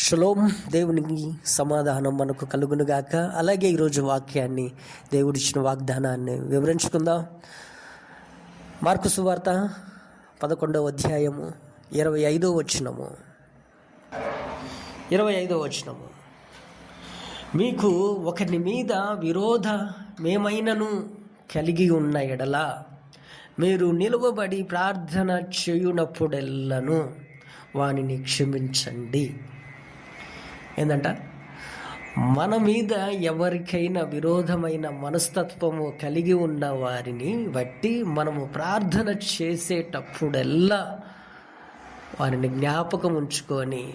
Shalom దేవునికి సమాధానం మనకు కలుగునుగాక. అలాగే ఈరోజు వాక్యాన్ని దేవుడిచ్చిన వాగ్దానాన్ని వివరించుకుందాం. మార్కు సువార్త పదకొండవ అధ్యాయము ఇరవై ఐదో వచనము. ఇరవై ఐదో వచనము. మీకు ఒకరి మీద విరోధ మేమైనను కలిగి ఉన్న ఎడల మీరు నిలువబడి ప్రార్థన చేయునప్పుడెల్లను వానిని క్షమించండి. ఏంటంట మన మీద ఎవరికైనా విరోధమైన మనస్తత్వము కలిగి ఉన్న వారిని బట్టి మనము ప్రార్థన చేసేటప్పుడెల్లా వారిని జ్ఞాపకం ఉంచుకొని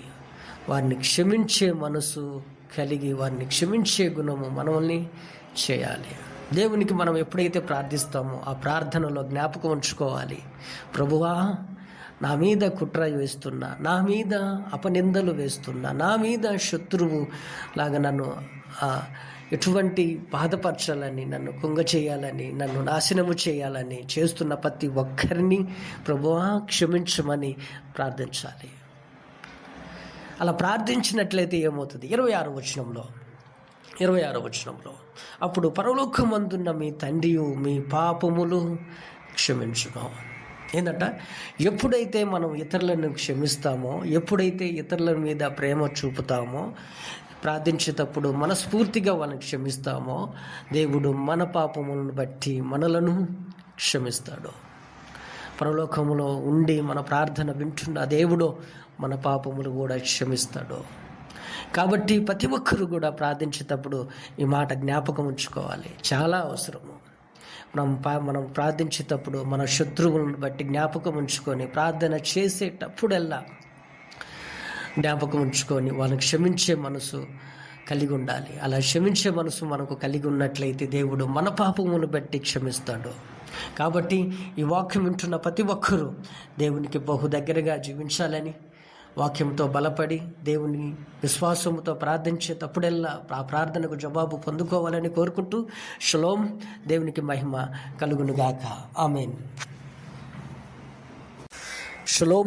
వారిని క్షమించే మనసు కలిగి వారిని క్షమించే గుణము మనల్ని చేయాలి. దేవునికి మనం ఎప్పుడైతే ప్రార్థిస్తామో ఆ ప్రార్థనలో జ్ఞాపకం ఉంచుకోవాలి. ప్రభువా నా మీద కుట్ర వేస్తున్నా నా మీద అపనిందలు వేస్తున్నా నా మీద శత్రువు లాగా నన్ను ఎటువంటి బాధపరచాలని నన్ను కుంగ చేయాలని నన్ను నాశనము చేయాలని చేస్తున్న ప్రతి ఒక్కరిని ప్రభువా క్షమించమని ప్రార్థించాలి. అలా ప్రార్థించినట్లయితే ఏమవుతుంది? ఇరవై ఆరు వచనంలో ఇరవై ఆరు వచనంలో అప్పుడు పరలోకమందున్న మీ తండ్రియు మీ పాపములు క్షమించును ఏంటంట ఎప్పుడైతే మనం ఇతరులను క్షమిస్తామో ఎప్పుడైతే ఇతరుల మీద ప్రేమ చూపుతామో ప్రార్థించేటప్పుడు మనస్ఫూర్తిగా వాళ్ళని క్షమిస్తామో దేవుడు మన పాపములను బట్టి మనలను క్షమిస్తాడు. పరలోకములో ఉండి మన ప్రార్థన వింటున్న దేవుడు మన పాపములు కూడా క్షమిస్తాడు. కాబట్టి ప్రతి ఒక్కరు కూడా ప్రార్థించేటప్పుడు ఈ మాట జ్ఞాపకం ఉంచుకోవాలి. చాలా అవసరము. మనం పా- మనం ప్రార్థించేటప్పుడు మన శత్రువులను బట్టి జ్ఞాపకం ఉంచుకొని ప్రార్థన చేసేటప్పుడల్లా జ్ఞాపకం ఉంచుకొని వాళ్ళని క్షమించే మనసు కలిగి ఉండాలి. అలా క్షమించే మనసు మనకు కలిగి ఉన్నట్లయితే దేవుడు మన పాపమును బట్టి క్షమిస్తాడు. కాబట్టి ఈ వాక్యం వింటున్న ప్రతి ఒక్కరూ దేవునికి బహు దగ్గరగా జీవించాలని వాక్యంతో బలపడి దేవుని విశ్వాసంతో ప్రార్థించేటప్పుడెల్లా ఆ ప్రార్థనకు జవాబు పొందుకోవాలని కోరుకుంటూ షలోం దేవునికి మహిమ కలుగునుగాక. ఆమెన్. షలోం